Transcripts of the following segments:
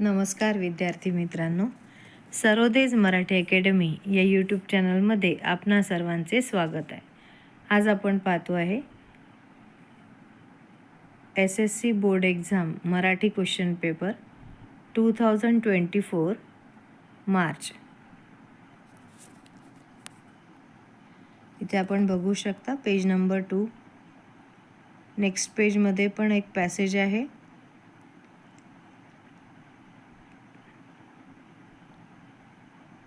नमस्कार विद्यार्थी मित्रांनो. सरोदेज मराठी अकॅडमी या यूट्यूब चॅनलमध्ये आपणा सर्वांचे स्वागत आहे. आज आपण पाहतो आहे S S C board exam Marathi question paper two thousand twenty four March. इथे आपण बघू शकता पेज नंबर टू नेक्स्ट पेजमध्ये पण एक पॅसेज आहे.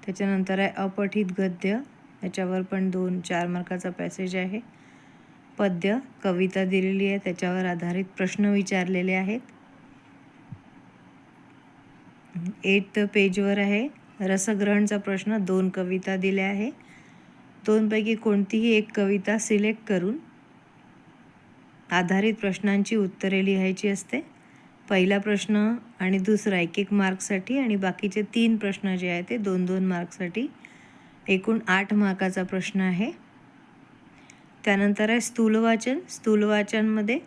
त्याच्यानंतर आहे अपठित गद्य. याच्यावर पण दोन चार मार्काचा पॅसेज आहे. पद्य कविता दिलेली आहे. त्याच्यावर आधारित प्रश्न विचारलेले आहेत. एट पेजवर आहे. रसग्रहणचा प्रश्न दोन कविता दिल्या आहे. दोनपैकी कोणतीही एक कविता सिलेक्ट करून आधारित प्रश्नांची उत्तरे लिहायची असते. पहिला प्रश्न आणि दुसरा एक एक मार्कसाठी आणि बाकीचे तीन प्रश्न जे आहेत ते दोन दोन मार्कसाठी. एकूण आठ मार्काचा प्रश्न आहे. त्यानंतर आहे स्थूलवाचन. स्थूलवाचनमध्ये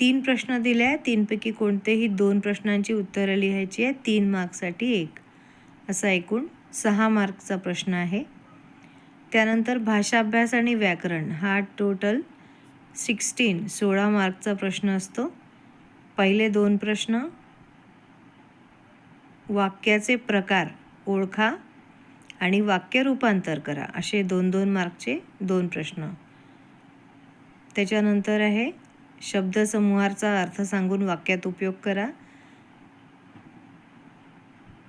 तीन प्रश्न दिले आहेत. तीनपैकी कोणतेही दोन प्रश्नांची उत्तरं लिहायची आहे तीन मार्कसाठी एक. असा एकूण सहा मार्कचा प्रश्न आहे. त्यानंतर भाषाभ्यास आणि व्याकरण. हा टोटल सिक्स्टीन सोळा मार्कचा प्रश्न असतो. पहिले दोन प्रश्न. वाक्याचे प्रकार ओळखा आणि वाक्य रूपांतर करा. असे दोन दोन मार्कचे दोन प्रश्न. त्याच्यानंतर आहे शब्दसमूहाचा अर्थ सांगून वाक्यात उपयोग करा.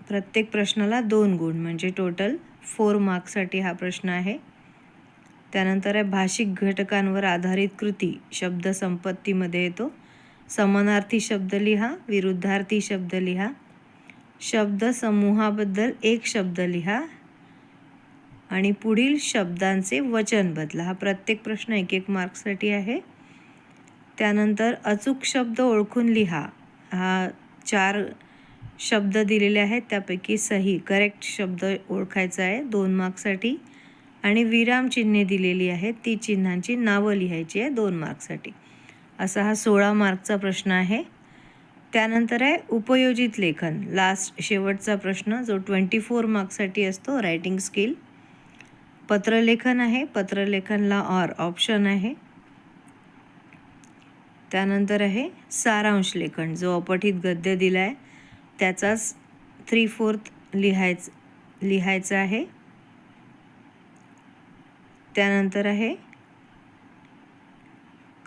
प्रत्येक प्रश्नाला दोन गुण म्हणजे टोटल फोर मार्क्ससाठी हा प्रश्न आहे. त्यानंतर आहे भाषिक घटकांवर आधारित कृती शब्दसंपत्तीमध्ये येतो. समानार्थी शब्द लिहा विरुद्धार्थी शब्द लिहा. शब्द समूहाबद्दल एक शब्द लिहा आणि पुढील शब्दांचे वचन बदला. हा प्रत्येक प्रश्न एक एक मार्क्ससाठी आहे. त्यानंतर अचूक शब्द ओळखून लिहा. हा चार शब्द दिलेले आहेत त्यापैकी सही करेक्ट शब्द ओळखायचा आहे दोन मार्क्ससाठी आणि विरामचिन्हे दिलेली आहेत ती चिन्हांची नावं लिहायची आहे दोन मार्क्ससाठी असा हा सोळा मार्कचा प्रश्न आहे. त्यानंतर आहे उपयोजित लेखन. लास्ट शेवटचा प्रश्न जो ट्वेंटी फोर मार्क्ससाठी असतो रायटिंग स्किल पत्रलेखन आहे. पत्रलेखनला ऑर ऑप्शन आहे. त्यानंतर आहे सारांश लेखन जो अपठित गद्य दिला आहे त्याचाच थ्री फोर्थ लिहायच लिहायचं आहे. त्यानंतर आहे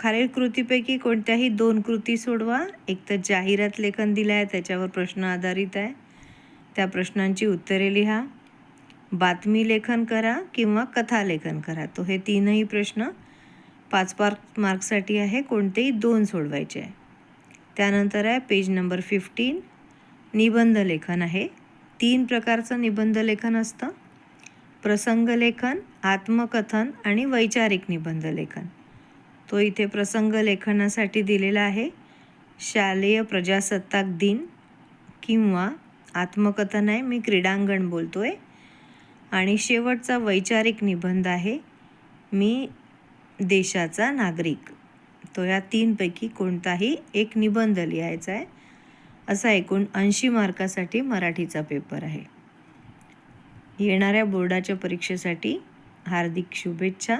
खालील कृतीपैकी कोणत्याही दोन कृती सोडवा. एक तर जाहिरात लेखन दिलं आहे त्याच्यावर प्रश्न आधारित आहे. त्या प्रश्नांची उत्तरे लिहा. बातमी लेखन करा किंवा कथा लेखन करा. तो हे तीनही प्रश्न पाच पार्क मार्कसाठी आहे कोणतेही दोन सोडवायचे आहे. त्यानंतर आहे पेज नंबर फिफ्टीन निबंध लेखन आहे. तीन प्रकारचं निबंध लेखन असतं. प्रसंग लेखन आत्मकथन आणि वैचारिक निबंध लेखन. तो इथे प्रसंग लेखनासाठी दिलेला आहे. शालेय प्रजासत्ताक दिन किंवा आत्मकथन आहे मी क्रीडांगण बोलतो आहे आणि शेवटचा वैचारिक निबंध आहे मी देशाचा नागरिक. तो या तीनपैकी कोणताही एक निबंध लिहायचा आहे असा एकूण ऐंशी मार्कासाठी मराठीचा पेपर आहे. येणाऱ्या बोर्डाच्या परीक्षेसाठी हार्दिक शुभेच्छा.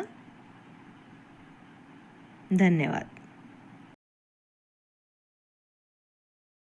धन्यवाद.